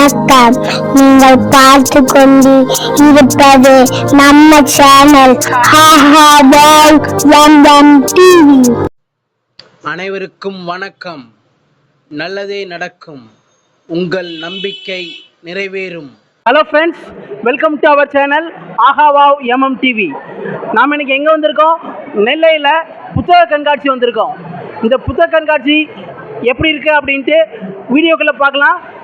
வணக்கம். நீங்கள் பார்த்து கொண்டு இருப்பது நம்ம சேனல் அனைவருக்கும் வணக்கம். நல்லதே நடக்கும். உங்கள் நம்பிக்கை நிறைவேறும். Hello friends welcome to our channel ஆஹாவாவ் M M TV நாம் இன்னைக்கு எங்கே வந்திருக்கோம்? நெல்லையில் புத்தக கண்காட்சி வந்திருக்கோம். இந்த புத்தக கண்காட்சி எப்படி இருக்குது அப்படின்ட்டு வீடியோக்குள்ளே பார்க்கலாம்.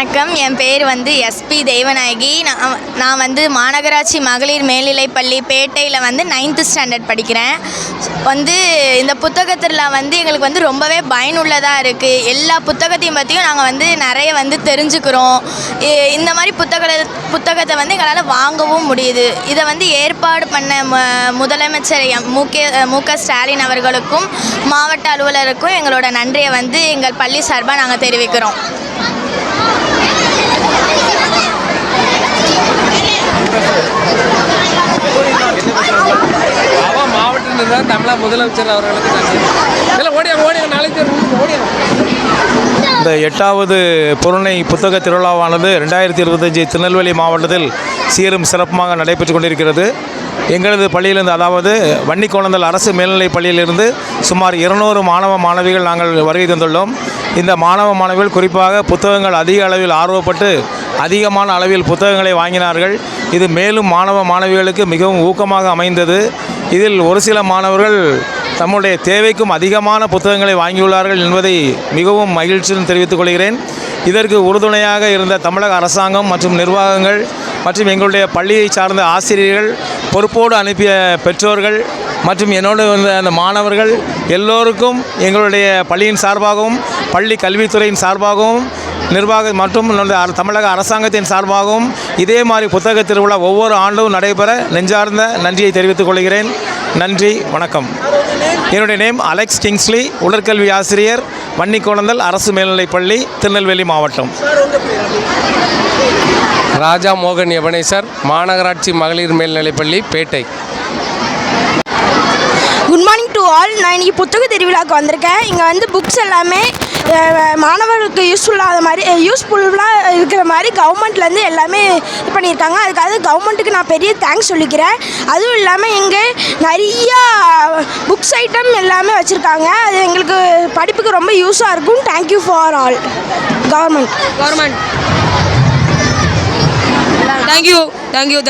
வணக்கம். என் பேர் வந்து எஸ்பி தேவநாயகி. நான் நான் வந்து மாநகராட்சி மகளிர் மேல்நிலைப்பள்ளி பேட்டையில் வந்து நைன்த்து ஸ்டாண்டர்ட் படிக்கிறேன். வந்து இந்த புத்தகத்தில் வந்து எங்களுக்கு வந்து ரொம்பவே பயனுள்ளதாக இருக்குது எல்லா புத்தகத்தையும் பற்றியும் நாங்கள் வந்து நிறைய வந்து தெரிஞ்சுக்கிறோம். இந்த மாதிரி புத்தக புத்தகத்தை வந்து எங்களால் வாங்கவும் முடியுது. இதை வந்து ஏற்பாடு பண்ண ம- முதலமைச்சர் எம் மு கே மு க ஸ்டாலின் அவர்களுக்கும் மாவட்ட அலுவலருக்கும் எங்களோட நன்றியை வந்து எங்கள் பள்ளி சார்பாக நாங்கள் தெரிவிக்கிறோம் அவன் மாவட்ட நிர்வாகம் தமிழக முதலமைச்சர் அவர்களுக்கு நன்றி. ஓடியா ஓடியா நாளைக்கு இந்த எட்டாவது பொருணை புத்தக திருவிழாவானது ரெண்டாயிரத்தி இருபத்தஞ்சி திருநெல்வேலி மாவட்டத்தில் சீரும் சிறப்புமாக நடைபெற்று கொண்டிருக்கிறது. எங்களது பள்ளியிலிருந்து அதாவது வன்னிக்கோணந்தல் அரசு மேல்நிலைப் பள்ளியிலிருந்து சுமார் இருநூறு மாணவ மாணவிகள் நாங்கள் வருகை தந்துள்ளோம். இந்த மாணவ மாணவிகள் குறிப்பாக புத்தகங்கள் அதிக அளவில் ஆர்வப்பட்டு அதிகமான அளவில் புத்தகங்களை வாங்கினார்கள். இது மேலும் மாணவ மாணவிகளுக்கு மிகவும் ஊக்கமாக அமைந்தது. இதில் ஒரு சில மாணவர்கள் தம்முடைய தேவைக்கும் அதிகமான புத்தகங்களை வாங்கியுள்ளார்கள் என்பதை மிகவும் மகிழ்ச்சியுடன் தெரிவித்துக் கொள்கிறேன். இதற்கு உறுதுணையாக இருந்த தமிழக அரசாங்கம் மற்றும் நிர்வாகங்கள் மற்றும் எங்களுடைய பள்ளியை சார்ந்த ஆசிரியர்கள் பொறுப்போடு அனுப்பிய பெற்றோர்கள் மற்றும் என்னோடு வந்த அந்த மாணவர்கள் எல்லோருக்கும் எங்களுடைய பள்ளியின் சார்பாகவும் பள்ளி கல்வித்துறையின் சார்பாகவும் நிர்வாக மற்றும் தமிழக அரசாங்கத்தின் சார்பாகவும் இதே மாதிரி புத்தக திருவிழா ஒவ்வொரு ஆண்டும் நடைபெற நெஞ்சார்ந்த நன்றியை தெரிவித்துக் கொள்கிறேன். நன்றி வணக்கம். என்னுடைய நேம் அலெக்ஸ் கிங்ஸ்லி உடற்கல்வி ஆசிரியர் வன்னிக்கோணந்தல் அரசு மேல்நிலைப்பள்ளி திருநெல்வேலி மாவட்டம். ராஜா மோகன் எபனேசர் மாநகராட்சி மகளிர் மேல்நிலைப்பள்ளி பேட்டை. டு ஆல் நான் இன்னைக்கு புத்தக திருவிழாவுக்கு வந்திருக்கேன். இங்கே வந்து புக்ஸ் எல்லாமே மாணவர்களுக்கு யூஸ்ஃபுல்லாத மாதிரி யூஸ்ஃபுல்லாக இருக்கிற மாதிரி கவர்மெண்ட்லேருந்து எல்லாமே இது பண்ணியிருக்காங்க. அதுக்காக கவர்மெண்ட்டுக்கு நான் பெரிய தேங்க்ஸ் சொல்லிக்கிறேன். அதுவும் இல்லாமல் இங்கே நிறையா புக்ஸ் ஐட்டம் எல்லாமே வச்சுருக்காங்க. அது எங்களுக்கு படிப்புக்கு ரொம்ப யூஸாக இருக்கும். Thank you for all government thank you. Thank you.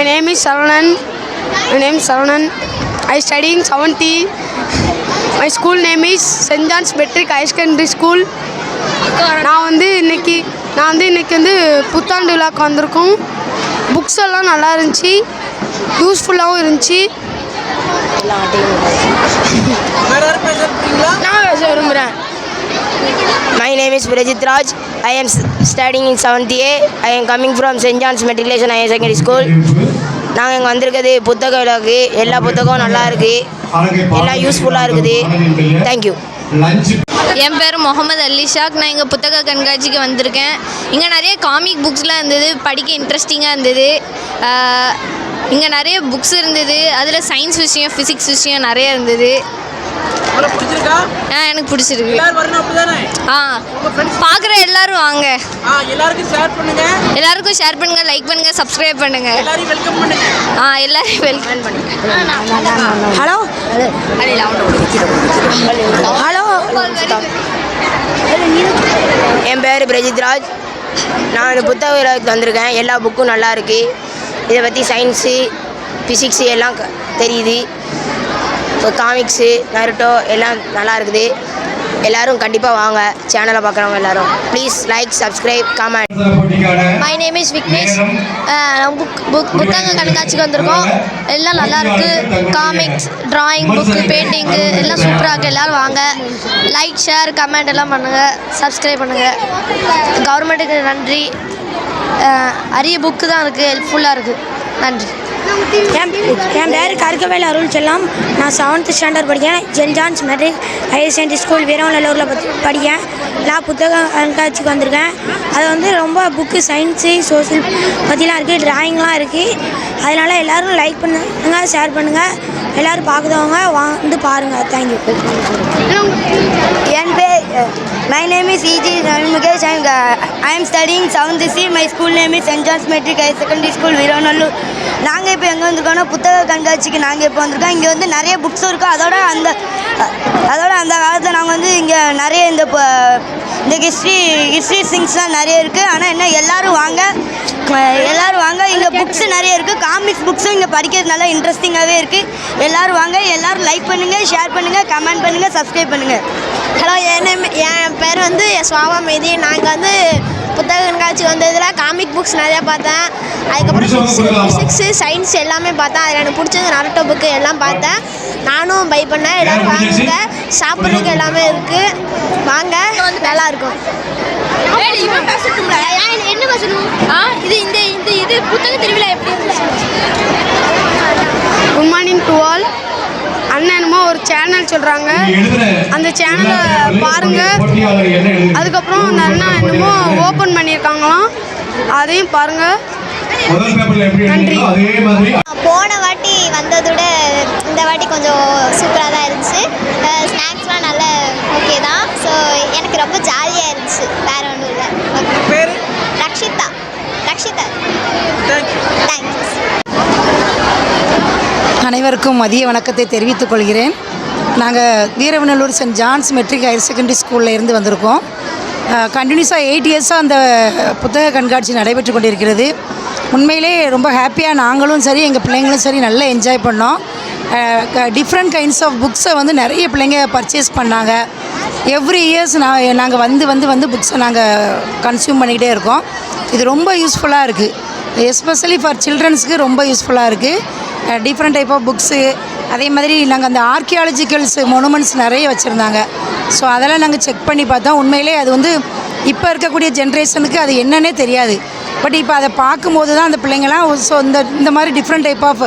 My name is Saranan. My name is Saranan. I study in 70. My school name is St. John's Metric High Secondary School. நான் வந்து இன்னைக்கு நான் வந்து இன்னைக்கு வந்து புத்தாண்டு விழாக்கு வந்திருக்கோம் புக்ஸ் எல்லாம் நல்லா இருந்துச்சு யூஸ்ஃபுல்லாகவும் இருந்துச்சு நான் பேச விரும்புகிறேன் My name is Prajit Raj. I am s- studying in 7th A. I am coming from St. John's Matriculation Higher Secondary School. நாங்கள் இங்கே வந்திருக்கிறது புத்தக விழாக்கு எல்லா புத்தகமும் நல்லா இருக்குது எல்லாம் யூஸ்ஃபுல்லாக இருக்குது. தேங்க்யூ என் பேர் முகமது அலிஷாக் நான் இங்கே புத்தக கண்காட்சிக்கு வந்திருக்கேன். இங்கே நிறைய காமிக் புக்ஸ்லாம் இருந்தது. படிக்க இன்ட்ரெஸ்டிங்காக இருந்தது. இங்கே நிறைய புக்ஸ் இருந்தது. அதில் சயின்ஸ் விஷயம் ஃபிசிக்ஸ் விஷயம் நிறைய இருந்தது. ஆ எனக்கு பிடிச்சிருக்கு. ஆ பார்க்குற எல்லாரும் வாங்க. ஆ எல்லாருக்கும் ஷேர் பண்ணுங்க. எல்லாருக்கும் ஷேர் பண்ணுங்கள் லைக் பண்ணுங்கள் சப்ஸ்கிரைப் பண்ணுங்கள் எல்லாரையும் வெல்கம் பண்ணுங்க. ஆ எல்லாரையும் வெல்கம் பண்ணிக்கிறேன் ஹலோ? ஹலோ? என் பேர் பிரஜித்ராஜ் நான் இந்த புத்தக விழாவுக்கு வந்திருக்கேன். எல்லா புக்கும் நல்லா இருக்கு. இதை பற்றி சயின்ஸு ஃபிசிக்ஸு எல்லாம் தெரியுது. இப்போ காமிக்ஸு நருட்டோ எல்லாம் நல்லா இருக்குது. எல்லாரும் கண்டிப்பாக வாங்க. சேனலை பார்க்குறவங்க எல்லாரும். Please like subscribe comment my name is Vignesh book book புத்தக கண்காட்சிக்கு வந்திருக்கோம். எல்லாம் நல்லா இருக்கு. காமிக்ஸ் டிராயிங் புக்கு பெயிண்டிங்கு எல்லாம் சூப்பராக இருக்கு. எல்லாரும் வாங்க. லைக் ஷேர் கமெண்ட் எல்லாம் பண்ணுங்க. சப்ஸ்கிரைப் பண்ணுங்க. கவர்மெண்ட்டுக்கு நன்றி. அரிய புக்கு தான் இருக்குது ஹெல்ப்ஃபுல்லாக இருக்குது நன்றி. என் என் பேர் கருக்கவேல் அருள் செல்லம். நான் செவன்த் ஸ்டாண்டர்ட் படிக்கிறேன். Gel John's matric higher secondary school வீரவநல்லூரில் படிக்கிறேன். நான் புத்தக கண்காட்சிக்கு வந்திருக்கேன். அது வந்து ரொம்ப புக்கு சயின்ஸு சோசியல் பற்றிலாம் இருக்குது ட்ராயிங்லாம் இருக்குது அதனால் எல்லோரும் லைக் பண்ணுங்க ஷேர் பண்ணுங்கள் எல்லோரும் பார்க்குறவங்க வந்து பாருங்கள் தேங்க்யூ என் பேர் my name is இஜி Mukesh I am studying seventh C my school name is saint John's matric higher secondary school Veeranallur நாங்கள் இப்போ எங்கே வந்திருக்கோம்னா புத்தக கண்காட்சிக்கு நாங்கள் இப்போ வந்திருக்கோம். இங்கே வந்து நிறைய புக்ஸும் இருக்குது அதோட அந்த அதோட அந்த காலத்தில் நாங்கள் வந்து இங்கே நிறைய இந்த இந்த ஹிஸ்ட்ரி ஹிஸ்ட்ரி திங்ஸ்லாம் நிறைய இருக்குது ஆனால் என்ன எல்லோரும் வாங்க. எல்லாரும் வாங்க. இங்கே புக்ஸ் நிறைய இருக்குது காமிக்ஸ் புக்ஸும் இங்கே படிக்கிறது நல்லா இன்ட்ரெஸ்டிங்காகவே இருக்குது எல்லாரும் வாங்க. எல்லாரும் லைக் பண்ணுங்கள் ஷேர் பண்ணுங்கள் கமெண்ட் பண்ணுங்கள் சப்ஸ்கிரைப் பண்ணுங்கள் ஹலோ என் என் பேர் வந்து சுவாமா மேதி நாங்கள் வந்து புத்தக கண்காட்சி வந்ததில் காமிக் புக்ஸ் நிறையா பார்த்தேன். அதுக்கப்புறம் ஃபிசிக்ஸு சயின்ஸ் எல்லாமே பார்த்தேன். அதில் எனக்கு பிடிச்சது நரட்டோ புக்கு எல்லாம் பார்த்தேன். நானும் பை பண்ணேன். எல்லோரும் வாங்குங்க சாப்பிட்றதுக்கு எல்லாமே இருக்குது வாங்க. நல்லா இருக்கும். என்ன பேசணும்? இது இந்த இந்த இது புத்தக திருவிழா எப்படி good morning to all channel சொல்கிறாங்க அந்த சேனலை பாருங்க. அதுக்கப்புறம் அந்த அண்ணா என்னமோ ஓப்பன் பண்ணியிருக்காங்களாம். அதையும் பாருங்க. நன்றி. போன வாட்டி வந்ததோட இந்த வாட்டி கொஞ்சம் சூப்பராக தான் இருந்துச்சு. ஸ்நாக்ஸ்லாம் நல்ல ஓகே தான் ஸோ எனக்கு ரொம்ப ஜாலியாக இருந்துச்சு வேற ஒன்றும் இல்லை பேர் ரக்ஷிதா ரக்ஷிதா தேங்க்யூ அனைவருக்கும் மதிய வணக்கத்தை தெரிவித்துக் கொள்கிறேன். நாங்கள் Veeravanallur saint John's matric higher secondary ஸ்கூலில் இருந்து வந்திருக்கோம். கண்டினியூஸாக எயிட் இயர்ஸாக அந்த புத்தக கண்காட்சி நடைபெற்று கொண்டிருக்கிறது. உண்மையிலே ரொம்ப ஹாப்பியாக நாங்களும் சரி எங்கள் பிள்ளைங்களும் சரி நல்லா என்ஜாய் பண்ணோம். டிஃப்ரெண்ட் கைண்ட்ஸ் ஆஃப் புக்ஸை வந்து நிறைய பிள்ளைங்க பர்ச்சேஸ் பண்ணாங்க. எவ்ரி இயர்ஸ் நான் நாங்கள் வந்து வந்து வந்து புக்ஸை நாங்கள் கன்சியூம் பண்ணிக்கிட்டே இருக்கோம். இது ரொம்ப யூஸ்ஃபுல்லாக இருக்குது எஸ்பெஷலி ஃபார் சில்ட்ரன்ஸுக்கு ரொம்ப யூஸ்ஃபுல்லாக இருக்குது டிஃப்ரெண்ட் டைப் ஆஃப் புக்ஸு அதே மாதிரி நாங்கள் அந்த ஆர்கியாலஜிக்கல்ஸ் மொனுமெண்ட்ஸ் நிறைய வச்சுருந்தாங்க. ஸோ அதெல்லாம் நாங்கள் செக் பண்ணி பார்த்தோம். உண்மையிலே அது வந்து இப்போ இருக்கக்கூடிய ஜென்ரேஷனுக்கு அது என்னன்னே தெரியாது. பட் இப்போ அதை பார்க்கும்போது தான் அந்த பிள்ளைங்களாம் ஸோ இந்த இந்த மாதிரி டிஃப்ரெண்ட் டைப் ஆஃப்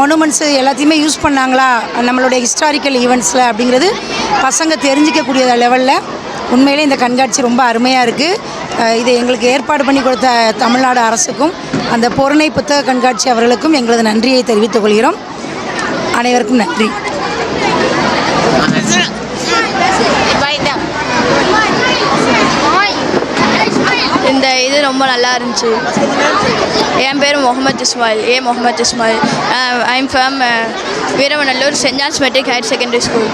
மொனுமெண்ட்ஸு எல்லாத்தையுமே யூஸ் பண்ணாங்களா? நம்மளுடைய ஹிஸ்டாரிக்கல் ஈவெண்ட்ஸில் அப்படிங்கிறது பசங்க தெரிஞ்சிக்கக்கூடிய லெவலில் உண்மையிலே இந்த கண்காட்சி ரொம்ப அருமையாக இருக்குது இது எங்களுக்கு ஏற்பாடு பண்ணி கொடுத்த தமிழ்நாடு அரசுக்கும் அந்த பொருணை புத்தக கண்காட்சி அவர்களுக்கும் எங்களது நன்றியை தெரிவித்துக் கொள்கிறோம். அனைவருக்கும் நன்றி. இந்த இது ரொம்ப நல்லா இருந்துச்சு. என் பேர் Mohammed Ismail. A Mohammed Ismail. I'm from Veeravanallur saint John's matric higher secondary school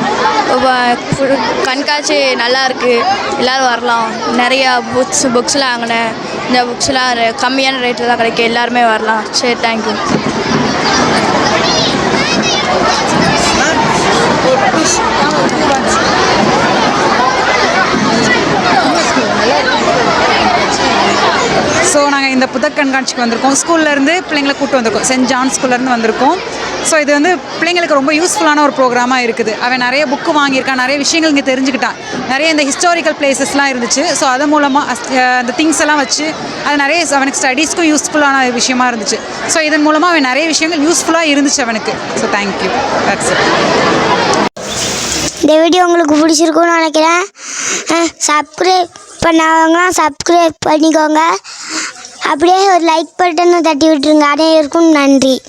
கண்காட்சி நல்லா இருக்குது எல்லோரும் வரலாம். நிறையா புக்ஸ் புக்ஸ்லாம் வாங்கினேன். இந்த புக்ஸ்லாம் கம்மியான ரேட்டில் தான் கிடைக்கும். எல்லாருமே வரலாம். சரி தேங்க்யூ ஸோ நாங்கள் இந்த புத்தக கண்காட்சிக்கு வந்திருக்கோம். ஸ்கூல்லேருந்து பிள்ளைங்களை கூப்பிட்டு வந்திருக்கோம். சென்ட் ஜான் ஸ்கூல்லேருந்து வந்திருக்கோம். ஸோ இது வந்து பிள்ளைங்களுக்கு ரொம்ப யூஸ்ஃபுல்லான ஒரு ப்ரோக்ராமாக இருக்குது. அவன் நிறைய புக்கு வாங்கியிருக்கான். நிறைய விஷயங்கள் இங்கே தெரிஞ்சுக்கிட்டான். நிறைய இந்த ஹிஸ்டாரிக்கல் பிளேசஸ்லாம் இருந்துச்சு. ஸோ அது மூலமாக அந்த திங்ஸ் எல்லாம் வச்சு அது நிறைய அவனுக்கு ஸ்டடீஸ்க்கும் யூஸ்ஃபுல்லான விஷயமா இருந்துச்சு. ஸோ இதன் மூலமாக அவன் நிறைய விஷயங்கள் யூஸ்ஃபுல்லாக இருந்துச்சு அவனுக்கு. ஸோ தேங்க்யூ தட்ஸ் இந்த வீடியோ உங்களுக்கு பிடிச்சிருக்கும்னு நினைக்கிறேன். சப்ஸ்கிரைப் பண்ணாதவங்களாம் சப்ஸ்கிரைப் பண்ணிக்கோங்க. அப்படியே ஒரு லைக் பட்டனை தட்டி விட்டுருங்க அனைவருக்கும் நன்றி.